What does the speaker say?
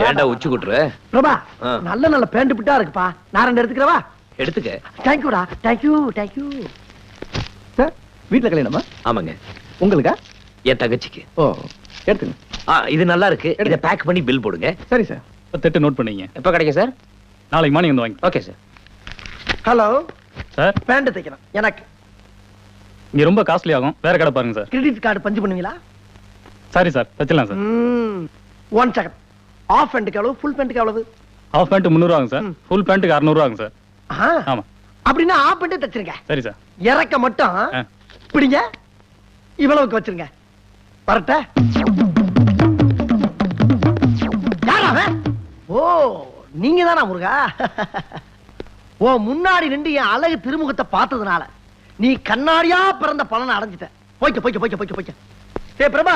ஏன்டா உச்சி குட்டுற? பிரபா ஆ. நல்ல நல்ல பேண்ட் பிட்டா இருக்குப்பா. நான் ரெண்டு எடுத்துக்கிறவா? எடுத்துக்க. தேங்க்யூடா தேங்க்யூ தேங்க்யூ சார் வீட்டுல கல்யாணமா? ஆமாங்க. உங்களுக்கா? என் தங்கச்சிக்கு. ஓ எடுத்துங்க. ஆ இது நல்லா இருக்கு. இதை பேக் பண்ணி பில் போடுங்க. சரி சார் பத்தெட்டு நோட் பண்ணீங்க. எப்ப கிடைக்கும் சார் நாளைக்கு மார்னிங் வந்து வாங்கி okay sir hello sir pant தைக்கணும் எனக்கு. இங்க ரொம்ப காஸ்ட்லி ஆகும். வேற கடை பாருங்க சார் கிரெடிட் கார்டு பஞ்சு பண்ணுவீங்களா? சாரி சார் தச்சிடலாம் சார் ஒன் செகண்ட் ஆஃப் பேண்ட்டுக்கு எவ்வளவு? ஃபுல் பேண்ட்டுக்கு எவ்வளவு? ஹாஃப் பேண்ட் முந்நூறு ஆகும் சார். ஃபுல் பேண்ட்டுக்கு அறுநூறு ஆகும் சார். ஆமா. அப்படின்னா ஆஃப் பேண்ட்டே தச்சிருங்க. சரி சார். இறக்க மட்டும். பிடிங்க. இவ்வளவுக்கு வச்சிருங்க. வரட்ட? ஓ நீங்க தானா முருகா? ஓ முன்னாடி நின்று என் அழகு திருமுகத்தை பார்த்ததுனால நீ கண்ணாடியா பிறந்த பலனை அடைஞ்சிட்ட. போய்க்க போய்க்க போய்க்க போய்க்க போய்க்க ஏ பிரபா!